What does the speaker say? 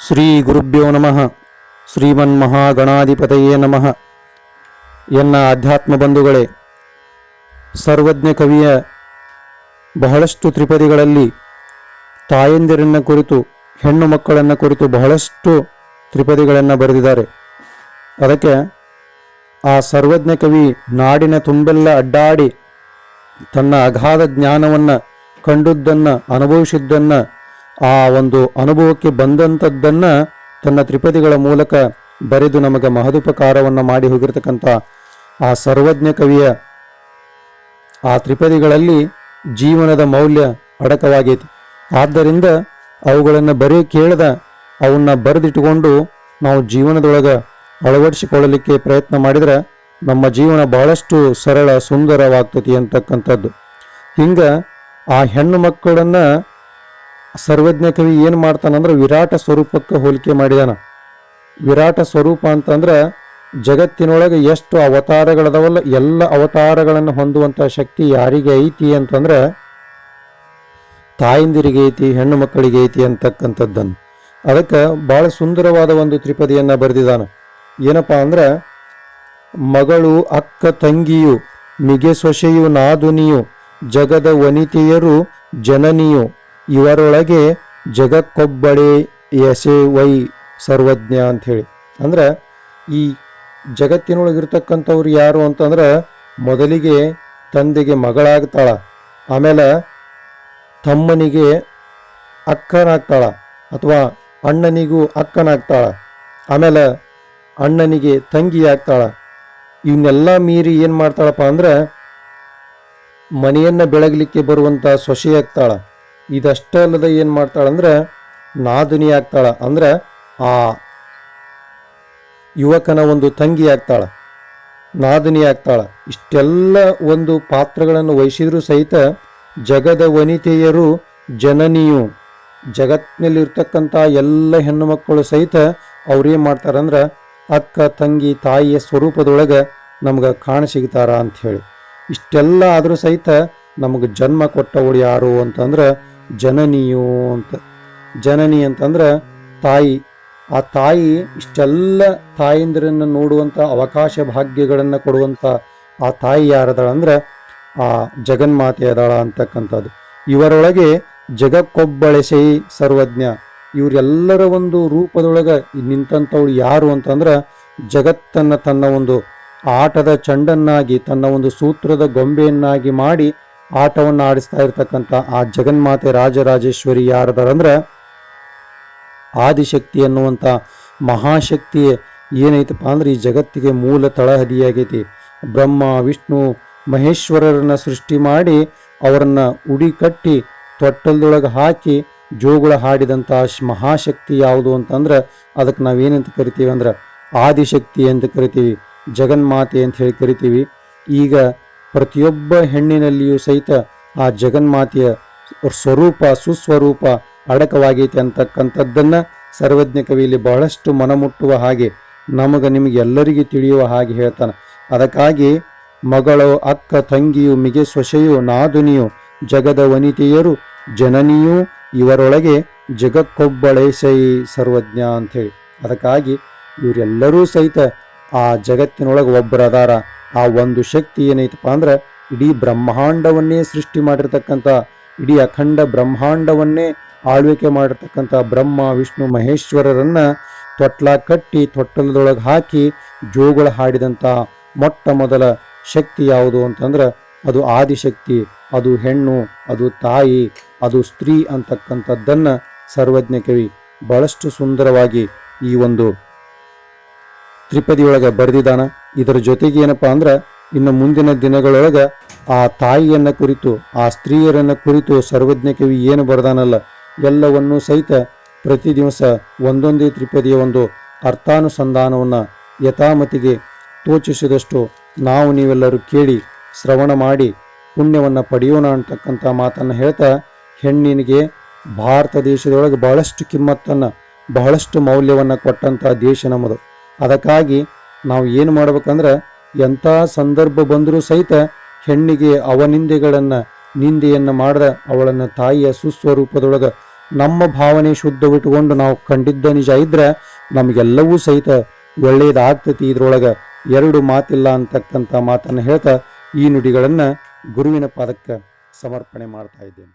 ಶ್ರೀ ಗುರುಭ್ಯೋ ನಮಃ. ಶ್ರೀಮನ್ಮಹಾಗಣಾಧಿಪತಯೇ ನಮಃ. ಎನ್ನ ಆಧ್ಯಾತ್ಮ ಬಂಧುಗಳೇ, ಸರ್ವಜ್ಞ ಕವಿಯ ಬಹಳಷ್ಟು ತ್ರಿಪದಿಗಳಲ್ಲಿ ತಾಯಂದಿರನ್ನು ಕುರಿತು, ಹೆಣ್ಣು ಮಕ್ಕಳನ್ನು ಕುರಿತು ಬಹಳಷ್ಟು ತ್ರಿಪದಿಗಳನ್ನು ಬರೆದಿದ್ದಾರೆ. ಅದಕ್ಕೆ ಆ ಸರ್ವಜ್ಞ ಕವಿ ನಾಡಿನ ತುಂಬೆಲ್ಲ ಅಡ್ಡಾಡಿ ತನ್ನ ಅಗಾಧ ಜ್ಞಾನವನ್ನು ಕಂಡುದನ್ನು ಅನುಭವಿಸಿದ್ದನ್ನ ಆ ಒಂದು ಅನುಭವಕ್ಕೆ ಬಂದಂಥದ್ದನ್ನ ತನ್ನ ತ್ರಿಪದಿಗಳ ಮೂಲಕ ಬರೆದು ನಮಗೆ ಮಹದುಪಕಾರವನ್ನು ಮಾಡಿ ಹೋಗಿರ್ತಕ್ಕಂಥ ಆ ಸರ್ವಜ್ಞ ಕವಿಯ ಆ ತ್ರಿಪದಿಗಳಲ್ಲಿ ಜೀವನದ ಮೌಲ್ಯ ಅಡಕವಾಗೈತಿ ಆದ್ದರಿಂದ ಅವುಗಳನ್ನು ಬರೀ ಕೇಳದ ಅವನ್ನ ಬರೆದಿಟ್ಟುಕೊಂಡು ನಾವು ಜೀವನದೊಳಗೆ ಅಳವಡಿಸಿಕೊಳ್ಳಲಿಕ್ಕೆ ಪ್ರಯತ್ನ ಮಾಡಿದ್ರೆ ನಮ್ಮ ಜೀವನ ಬಹಳಷ್ಟು ಸರಳ ಸುಂದರವಾಗ್ತತಿ ಅಂತಕ್ಕಂಥದ್ದು. ಹಿಂಗೆ ಆ ಹೆಣ್ಣು ಮಕ್ಕಳನ್ನ ಸರ್ವಜ್ಞ ಕವಿ ಏನು ಮಾಡ್ತಾನಂದ್ರೆ ವಿರಾಟ ಸ್ವರೂಪಕ್ಕೆ ಹೋಲಿಕೆ ಮಾಡಿದಾನ. ವಿರಾಟ ಸ್ವರೂಪ ಅಂತಂದ್ರೆ ಜಗತ್ತಿನೊಳಗೆ ಎಷ್ಟು ಅವತಾರಗಳದವಲ್ಲ, ಎಲ್ಲ ಅವತಾರಗಳನ್ನು ಹೊಂದುವಂತ ಶಕ್ತಿ ಯಾರಿಗೆ ಐತಿ ಅಂತಂದ್ರೆ ತಾಯಂದಿರಿಗೆ ಐತಿ, ಹೆಣ್ಣು ಮಕ್ಕಳಿಗೆ ಐತಿ ಅಂತಕ್ಕಂಥದ್ದನ್ನು. ಅದಕ್ಕೆ ಬಹಳ ಸುಂದರವಾದ ಒಂದು ತ್ರಿಪದಿಯನ್ನ ಬರೆದಿದ್ದಾನ ಏನಪ್ಪಾ ಅಂದ್ರೆ, ಮಗಳು, ಅಕ್ಕ, ತಂಗಿಯು, ಮಿಗೆ ಸೊಸೆಯು, ನಾದುನಿಯು, ಜಗದ ವನಿತೆಯರು, ಜನನಿಯು ಇವರೊಳಗೆ ಜಗಕ್ಕೊಬ್ಬಳೆ ಎಸೆ ವೈ ಸರ್ವಜ್ಞ ಹೇಳಿ ಅಂದ್ರೆ ಈ ಜಗತ್ತಿನೊಳಗಿರ್ತಕ್ಕಂಥವ್ರು ಯಾರು ಅಂತಂದ್ರೆ ಮೊದಲಿಗೆ ತಂದೆಗೆ ಮಗಳಾಗ್ತಾಳ, ಆಮೇಲೆ ತಮ್ಮನಿಗೆ ಅಕ್ಕನಾಗ್ತಾಳ ಅಥವಾ ಅಣ್ಣನಿಗೂ ಅಕ್ಕನಾಗ್ತಾಳ, ಆಮೇಲೆ ಅಣ್ಣನಿಗೆ ತಂಗಿ ಆಗ್ತಾಳ ಇವನ್ನೆಲ್ಲ ಮೀರಿ ಏನು ಮಾಡ್ತಾಳಪ್ಪ ಅಂದ್ರೆ ಮನೆಯನ್ನು ಬೆಳಗಲಿಕ್ಕೆ ಬರುವಂತ ಸೊಸೆ ಆಗ್ತಾಳ ಇದಷ್ಟೇ ಅಲ್ಲದೆ ಏನು ಮಾಡ್ತಾಳಂದ್ರೆ, ನಾದಿನಿ ಆಗ್ತಾಳ. ಅಂದ್ರೆ ಆ ಯುವಕನ ಒಂದು ತಂಗಿ ಆಗ್ತಾಳ, ನಾದಿನಿ ಆಗ್ತಾಳ. ಇಷ್ಟೆಲ್ಲ ಒಂದು ಪಾತ್ರಗಳನ್ನು ವಹಿಸಿದ್ರೂ ಸಹಿತ ಜಗದ ವನಿತೆಯರು ಜನನಿಯು. ಜಗತ್ತಿನಲ್ಲಿರ್ತಕ್ಕಂಥ ಎಲ್ಲ ಹೆಣ್ಣು ಮಕ್ಕಳು ಸಹಿತ ಅವ್ರೇನು ಮಾಡ್ತಾರಂದ್ರೆ ಅಕ್ಕ, ತಂಗಿ, ತಾಯಿಯ ಸ್ವರೂಪದೊಳಗೆ ನಮ್ಗೆ ಕಾಣ ಸಿಗ್ತಾರ ಅಂತ ಹೇಳಿ ಇಷ್ಟೆಲ್ಲ ಆದರೂ ಸಹಿತ ನಮಗೆ ಜನ್ಮ ಕೊಟ್ಟವಳು ಯಾರು ಅಂತಂದ್ರೆ ಜನನಿಯು ಅಂತ. ಜನನಿ ಅಂತಂದ್ರೆ ತಾಯಿ. ಆ ತಾಯಿ ಇಷ್ಟೆಲ್ಲ ತಾಯಿಂದ್ರನ್ನ ನೋಡುವಂತ ಅವಕಾಶ ಭಾಗ್ಯಗಳನ್ನು ಕೊಡುವಂತ ಆ ತಾಯಿ ಯಾರದಾಳ ಅಂದ್ರೆ ಆ ಜಗನ್ಮಾತೆ ಅದಾಳ ಅಂತಕ್ಕಂಥದ್ದು. ಇವರೊಳಗೆ ಜಗಕ್ಕೊಬ್ಬಳೆಸೈ ಸರ್ವಜ್ಞ. ಇವರೆಲ್ಲರ ಒಂದು ರೂಪದೊಳಗೆ ನಿಂತಂಥವಳು ಯಾರು ಅಂತಂದ್ರೆ ಜಗತ್ತನ್ನು ತನ್ನ ಒಂದು ಆಟದ ಚಂಡನ್ನಾಗಿ, ತನ್ನ ಒಂದು ಸೂತ್ರದ ಗೊಂಬೆಯನ್ನಾಗಿ ಮಾಡಿ ಆಟವನ್ನು ಆಡಿಸ್ತಾ ಇರ್ತಕ್ಕಂಥ ಆ ಜಗನ್ಮಾತೆ ರಾಜರಾಜೇಶ್ವರಿ ಯಾರದಾರಂದ್ರೆ ಆದಿಶಕ್ತಿ ಅನ್ನುವಂಥ ಮಹಾಶಕ್ತಿ ಏನೈತಪ್ಪ ಅಂದ್ರೆ ಈ ಜಗತ್ತಿಗೆ ಮೂಲ ತಳಹದಿಯಾಗೈತಿ. ಬ್ರಹ್ಮ, ವಿಷ್ಣು, ಮಹೇಶ್ವರರನ್ನ ಸೃಷ್ಟಿ ಮಾಡಿ ಅವರನ್ನ ಉಡಿ ಕಟ್ಟಿ ತೊಟ್ಟಲ್ದೊಳಗೆ ಹಾಕಿ ಜೋಗುಳ ಹಾಡಿದಂಥ ಮಹಾಶಕ್ತಿ ಯಾವುದು ಅಂತಂದ್ರೆ ಅದಕ್ಕೆ ನಾವೇನಂತ ಕರಿತೀವಿ ಅಂದ್ರೆ ಆದಿಶಕ್ತಿ ಅಂತ ಕರಿತೀವಿ, ಜಗನ್ಮಾತೆ ಅಂತ ಹೇಳಿ ಕರಿತೀವಿ. ಈಗ ಪ್ರತಿಯೊಬ್ಬ ಹೆಣ್ಣಿನಲ್ಲಿಯೂ ಸಹಿತ ಆ ಜಗನ್ಮಾತೆಯ ಸ್ವರೂಪ, ಸುಸ್ವರೂಪ ಅಡಕವಾಗೈತೆ ಅಂತಕ್ಕಂಥದ್ದನ್ನು ಸರ್ವಜ್ಞ ಕವಿಯಲ್ಲಿ ಬಹಳಷ್ಟು ಮನಮುಟ್ಟುವ ಹಾಗೆ ನಮಗೆ ನಿಮಗೆ ಎಲ್ಲರಿಗೂ ತಿಳಿಯುವ ಹಾಗೆ ಹೇಳ್ತಾನೆ. ಅದಕ್ಕಾಗಿ ಮಗಳು, ಅಕ್ಕ, ತಂಗಿಯು, ಮಿಗೆ ಸೊಸೆಯು, ನಾದುನಿಯು, ಜಗದ ವನಿತೆಯರು, ಜನನಿಯೂ, ಇವರೊಳಗೆ ಜಗಕ್ಕೊಬ್ಬಳೇಸೈ ಸರ್ವಜ್ಞ ಅಂಥೇಳಿ. ಅದಕ್ಕಾಗಿ ಇವರೆಲ್ಲರೂ ಸಹಿತ ಆ ಜಗತ್ತಿನೊಳಗೆ ಒಬ್ಬರದಾರ. ಆ ಒಂದು ಶಕ್ತಿ ಏನೈತಪ್ಪ ಅಂದ್ರೆ ಇಡೀ ಬ್ರಹ್ಮಾಂಡವನ್ನೇ ಸೃಷ್ಟಿ ಮಾಡಿರ್ತಕ್ಕಂಥ, ಇಡೀ ಅಖಂಡ ಬ್ರಹ್ಮಾಂಡವನ್ನೇ ಆಳ್ವಿಕೆ ಮಾಡಿರ್ತಕ್ಕಂಥ ಬ್ರಹ್ಮ, ವಿಷ್ಣು, ಮಹೇಶ್ವರರನ್ನ ತೊಟ್ಲ ಕಟ್ಟಿ ತೊಟ್ಟಲದೊಳಗೆ ಹಾಕಿ ಜೋಗಳ ಹಾಡಿದಂಥ ಮೊಟ್ಟ ಮೊದಲ ಶಕ್ತಿ ಯಾವುದು ಅಂತಂದ್ರೆ ಅದು ಆದಿಶಕ್ತಿ, ಅದು ಹೆಣ್ಣು, ಅದು ತಾಯಿ, ಅದು ಸ್ತ್ರೀ ಅಂತಕ್ಕಂಥದ್ದನ್ನು ಸರ್ವಜ್ಞ ಕವಿ ಬಹಳಷ್ಟು ಸುಂದರವಾಗಿ ಈ ಒಂದು ತ್ರಿಪದಿಯೊಳಗೆ ಬರೆದಿದ್ದಾನ. ಇದರ ಜೊತೆಗೆ ಏನಪ್ಪಾ ಅಂದ್ರೆ, ಇನ್ನು ಮುಂದಿನ ದಿನಗಳೊಳಗ ಆ ತಾಯಿಯನ್ನ ಕುರಿತು, ಆ ಸ್ತ್ರೀಯರನ್ನ ಕುರಿತು ಸರ್ವಜ್ಞ ಕವಿ ಏನು ಬರೆದಾನಲ್ಲ, ಎಲ್ಲವನ್ನೂ ಸಹಿತ ಪ್ರತಿ ದಿವಸ ಒಂದೊಂದೇ ತ್ರಿಪದಿಯ ಒಂದು ಅರ್ಥಾನುಸಂಧಾನವನ್ನು ಯಥಾಮತಿಗೆ ತೋಚಿಸಿದಷ್ಟು ನಾವು ನೀವೆಲ್ಲರೂ ಕೇಳಿ, ಶ್ರವಣ ಮಾಡಿ, ಪುಣ್ಯವನ್ನು ಪಡೆಯೋಣ ಅಂತಕ್ಕಂಥ ಮಾತನ್ನು ಹೇಳ್ತಾ, ಹೆಣ್ಣಿನಿಗೆ ಭಾರತ ದೇಶದೊಳಗೆ ಬಹಳಷ್ಟು ಕಿಮ್ಮತ್ತನ್ನು, ಬಹಳಷ್ಟು ಮೌಲ್ಯವನ್ನು ಕೊಟ್ಟಂಥ ದೇಶ ನಮ್ಮದು. ಅದಕ್ಕಾಗಿ ನಾವು ಏನು ಮಾಡ್ಬೇಕಂದ್ರೆ ಎಂಥ ಸಂದರ್ಭ ಬಂದರೂ ಸಹಿತ ಹೆಣ್ಣಿಗೆ ಅವನಿಂದೆಗಳನ್ನು, ನಿಂದೆಯನ್ನ ಮಾಡದ ಅವಳನ್ನು ತಾಯಿಯ ಸುಸ್ವರೂಪದೊಳಗೆ ನಮ್ಮ ಭಾವನೆ ಶುದ್ಧವಿಟ್ಟುಕೊಂಡು ನಾವು ಕಂಡಿದ್ದ ನಿಜ ಇದ್ರೆ ನಮಗೆಲ್ಲವೂ ಸಹಿತ ಒಳ್ಳೆಯದಾಗ್ತೈತಿ ಇದ್ರೊಳಗೆ. ಎರಡು ಮಾತಿಲ್ಲ ಅಂತಕ್ಕಂಥ ಮಾತನ್ನು ಹೇಳ್ತಾ ಈ ನುಡಿಗಳನ್ನು ಗುರುವಿನ ಪಾದಕ್ಕೆ ಸಮರ್ಪಣೆ ಮಾಡ್ತಾ ಇದ್ದೇನೆ.